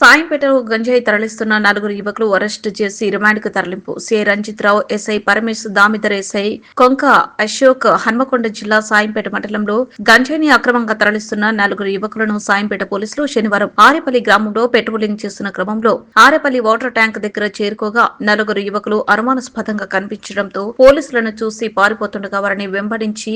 సాయంపేటలో గంజాయి తరలిస్తున్న నలుగురు యువకులు అరెస్టు చేసి రిమాండ్కు తరలింపు. CI Ranjit Rao SI Paramesh Damidar SI Konka Ashok Hanmakonda జిల్లా సాయంపేట మండలంలో గంజాయిని అక్రమంగా తరలిస్తున్న నలుగురు యువకులను సాయంపేట పోలీసులు శనివారం ఆరేపల్లి గ్రామంలో పెట్రోలింగ్ చేస్తున్న క్రమంలో ఆరేపల్లి వాటర్ ట్యాంక్ దగ్గర చేరుకోగా నలుగురు యువకులు అనుమానాస్పదంగా కనిపించడంతో పోలీసులను చూసి పారిపోతుండగా వారిని వెంబడించి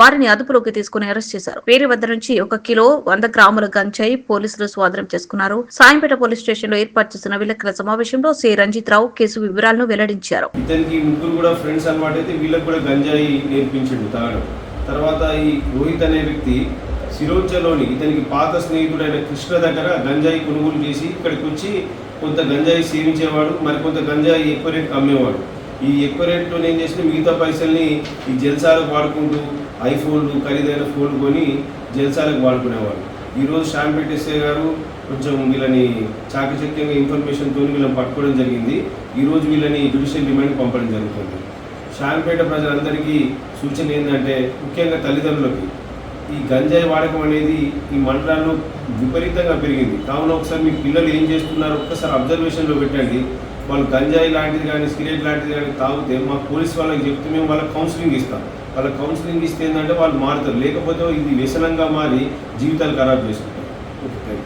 వారిని అదుపులోకి తీసుకుని అరెస్ట్ చేశారు. వీరి వద్ద నుంచి ఒక కిలో వంద గ్రాముల గంజాయి పోలీసులు స్వాధీనం చేసుకున్నారు. సాయంపేట పోలీస్ స్టేషన్లో ఏర్పాటు చేసిన విలేకరుల సమావేశంలో సి. రంజిత్ రావు కేసు వివరాలను వెల్లడించారు. ఇతనికి ముగ్గురు కూడా ఫ్రెండ్స్ అన్నమాట అయితే వీళ్ళకి కూడా గంజాయి నేర్పించిండు తాగడం తర్వాత ఈ రోహిత్ అనే వ్యక్తి సిరోచలోని ఇతనికి పాత స్నేహితుడైన కృష్ణ దగ్గర గంజాయి కొనుగోలు చేసి ఇక్కడికి వచ్చి కొంత గంజాయి సేవించేవాడు మరి కొంత గంజాయి ఎక్కువ రేటుకి అమ్మేవాడు. ఈ ఎక్కువ రేట్లో ఏం చేసిన మిగతా పైసల్ని ఈ జల్సాలకు వాడుకుంటూ ఐఫోన్లు ఖరీదైన ఫోన్లు కొని జల్సాలకు వాడుకునేవాళ్ళు. ఈరోజు షాంపేట్ గారు కొంచెం వీళ్ళని చాకచక్యంగా ఇన్ఫర్మేషన్తో వీళ్ళని పట్టుకోవడం జరిగింది. ఈరోజు వీళ్ళని జ్యుడిషియల్ రిమాండ్ పంపడం జరుగుతుంది. షాంపేట ప్రజలందరికీ సూచన ఏంటంటే ముఖ్యంగా తల్లిదండ్రులకి ఈ గంజాయి వాడకం అనేది ఈ మండలాల్లో విపరీతంగా పెరిగింది. కావున ఒకసారి మీ పిల్లలు ఏం చేస్తున్నారో ఒక్కసారి అబ్జర్వేషన్లో పెట్టండి. వాళ్ళు గంజాయి లాంటిది కానీ సిగరెట్ లాంటిది కానీ తాగితే మా పోలీస్ వాళ్ళకి చెప్తే మేము వాళ్ళకి కౌన్సిలింగ్ ఇస్తాం. వాళ్ళకి కౌన్సిలింగ్ ఇస్తే ఏంటంటే వాళ్ళు మారుతారు. లేకపోతే ఇది వ్యసనంగా మారి జీవితాలు ఖరాబ్ చేసుకుంటారు. ఓకే